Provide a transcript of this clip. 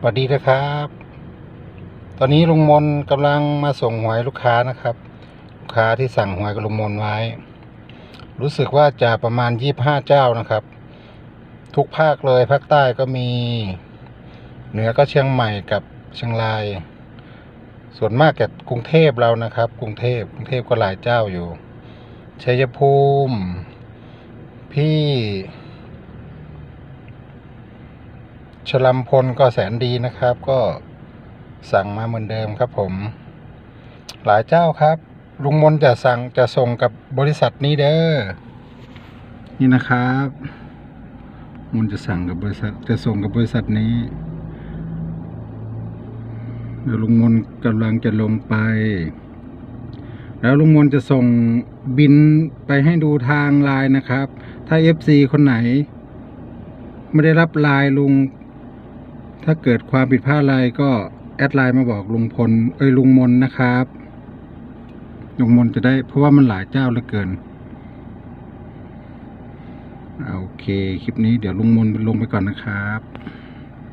สวัสดีนะครับ ตอนนี้ลุงมนกำลังมาส่งหวยลูกค้านะครับ ลูกค้าที่สั่งหวยกับลุงมนไว้ รู้สึกว่าจะประมาณยี่บห้าเจ้านะครับ ทุกภาคเลยภาคใต้ก็มี เหนือก็เชียงใหม่กับเชียงราย ส่วนมากกับกรุงเทพเรานะครับ กรุงเทพกรุงเทพก็หลายเจ้าอยู่ชัยภูมิ พี่ ชลัมพลก็แสนดีนะครับ ก็สั่งมาเหมือนเดิมครับผม หลายเจ้าครับ ลุงมนจะสั่งจะส่งกับบริษัทนี้เด้อนี่นะครับมนจะสั่งกับบริษัทจะส่งกับบริษัทนี้เดี๋ยวลุงมนกำลังจะลงไป แล้วลุงมนจะส่งบินไปให้ดูทางไลน์นะครับ ถ้า FC คนไหน ไม่ได้รับไลน์ลุง ถ้าเกิดความผิดพลาดอะไรก็แอดไลน์มาบอกลุงพลเอ้ยลุงมนนะครับลุงมนจะได้เพราะว่ามันหลายเจ้าเหลือเกินโอเค คลิปนี้เดี๋ยวลุงมนลงไปก่อนนะครับ